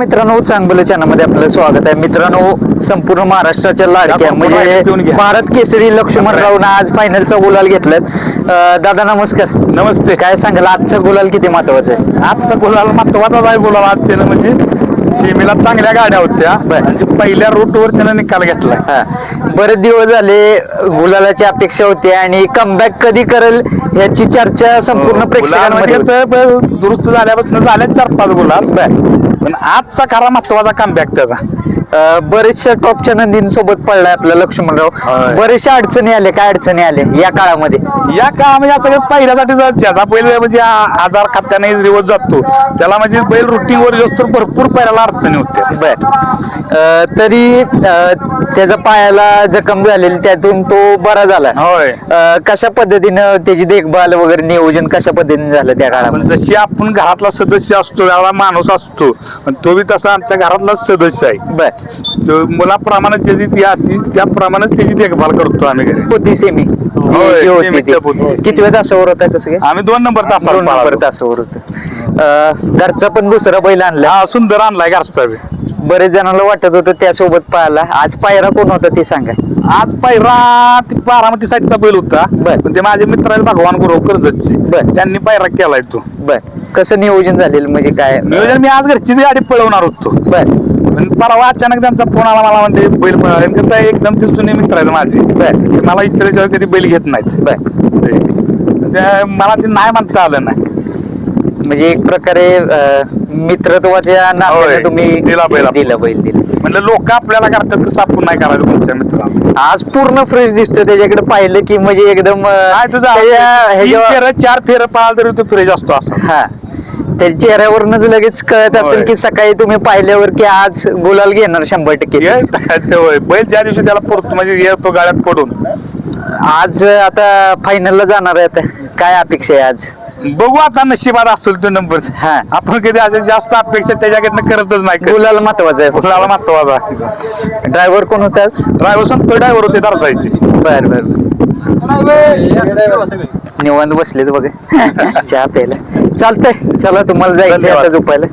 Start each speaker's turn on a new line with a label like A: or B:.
A: मित्रांनो चांगलं चॅनलमध्ये आपलं स्वागत आहे. मित्रांनो संपूर्ण महाराष्ट्राच्या लाडक्या म्हणजे. भारत केसरी लक्ष्मणरावनं आज फायनलचा गुलाल घेतलाय. दादा नमस्कार.
B: नमस्ते.
A: काय सांगाल आजचा गुलाल किती महत्त्वाचा आहे?
B: आजचा गुलाल महत्वाचाच आहे गुलाल. आज त्यानं म्हणजे सीमेला चांगल्या गाड्या होत्या.
A: बर.
B: म्हणजे पहिल्या रूटवर त्यानं निकाल घेतलाय
A: हा. बरेच दिवस झाले गुलालाची अपेक्षा होती आणि कमबॅक कधी करेल याची चर्चा संपूर्ण प्रेक्षकांमध्ये होती.
B: गुलाल म्हणजे ब- दुरुस्त झाल्यापासून झाले चार पाच गुलाल पण आजचा खरा महत्त्वाचा कमबॅक त्याचा.
A: बरेचशा टॉपच्या नंदींसोबत पडलाय आपला लक्ष्मणराव. बरेचशा अडचणी आले काय अडचणी आले या काळामध्ये?
B: या का म्हणजे आता पहिल्यासाठी ज्याचा बैल म्हणजे आजार खात्याने दिवस जातो. त्याला म्हणजे बैल रुटीनवर जास्त भरपूर पहिल्याला अडचणी होत्या.
A: बर. तरी अं, त्याच्या पायाला जखम झालेली त्यातून तो बरा झाला.
B: होय.
A: कशा पद्धतीनं त्याची देखभाल वगैरे नियोजन कशा पद्धतीने झालं त्या काळामध्ये?
B: जशी आपण घरातला सदस्य असतो त्याला माणूस असतो. पण तो बी तसा आमच्या घरातला सदस्य आहे.
A: बर.
B: मुलाप्रमाणे ज्याची ती अशी त्याप्रमाणेच त्याची देखभाल करतो आम्ही घरी.
A: होती सेमी.
B: होय,
A: ती होती
B: सेमी
A: ती.
B: टप होती.
A: किती वेळ तासावर होता कसं काय?
B: आम्ही दोन नंबर तासाला
A: दोन नंबर. तासावर होत. घरचा पण दुसरा बैल आणला.
B: हा सुंदर आणलाय घरचा बी.
A: बरेच जणांना वाटत होतं त्यासोबत पाहिला. आज पायरा कोण होता ते सांगा.
B: आज पहिला ती बारामती साईडचा बैल होता.
A: बर.
B: पण ते माझे मित्र आहेत भगवान गुरु कर्जतचे.
A: बर.
B: त्यांनी पायरा केलाय तो.
A: बर. कसं नियोजन झालेलं? म्हणजे काय?
B: नियोजन मी आज घरची गाडी पळवणार होतो.
A: बर.
B: पण परवा अचानक त्यांचा फोन आला मला म्हणजे बैल पळाला त्याचा एकदम ते जुने मित्र आहेत माझे. मला इतराच्या कधी बैल घेत नाहीत. ते मला ते नाही म्हणता आलं नाही.
A: म्हणजे एक प्रकारे मित्रत्वाच्या. नात्याने तुम्ही
B: दिला बैल.
A: दिला बैल दिला.
B: म्हणजे लोक आपल्याला करतात तसं आपण नाही करायचं तुमच्या मित्राला
A: आज पूर्ण फ्रेश दिसतो त्याच्याकडे पाहिलं की म्हणजे एकदम
B: तुझं चार फेर पाळा तरी तो फ्रेश असतो असं.
A: हा. त्याच्या चेहऱ्यावरनच लगेच कळत असेल
B: होय.
A: की सकाळी तुम्ही पाहिल्यावर की आज गुलाल घेणार शंभर टक्के
B: Yes, ते होय. बैल ज्या दिवशी त्याला पुरतो म्हणजे येतो गाड्यात पडून.
A: आज आता फायनलला जाणार आहे आता. काय अपेक्षा आहे आज?
B: बघू आता नशिबात असेल तो नंबर
A: हा.
B: आपण कधी अजून जास्त अपेक्षा त्याच्याकडनं करतच नाही
A: गुलाल महत्त्वाचा आहे
B: गुलाला महत्त्वाचा.
A: ड्रायव्हर कोण होताच
B: ड्रायव्हर संत ड्रायव्हर होते दरसायचे
A: बर बर. निवांत बसलेत बघा. चहा प्यायला. चालतंय. चला तुम्हाला जायचं. आता झोपायला.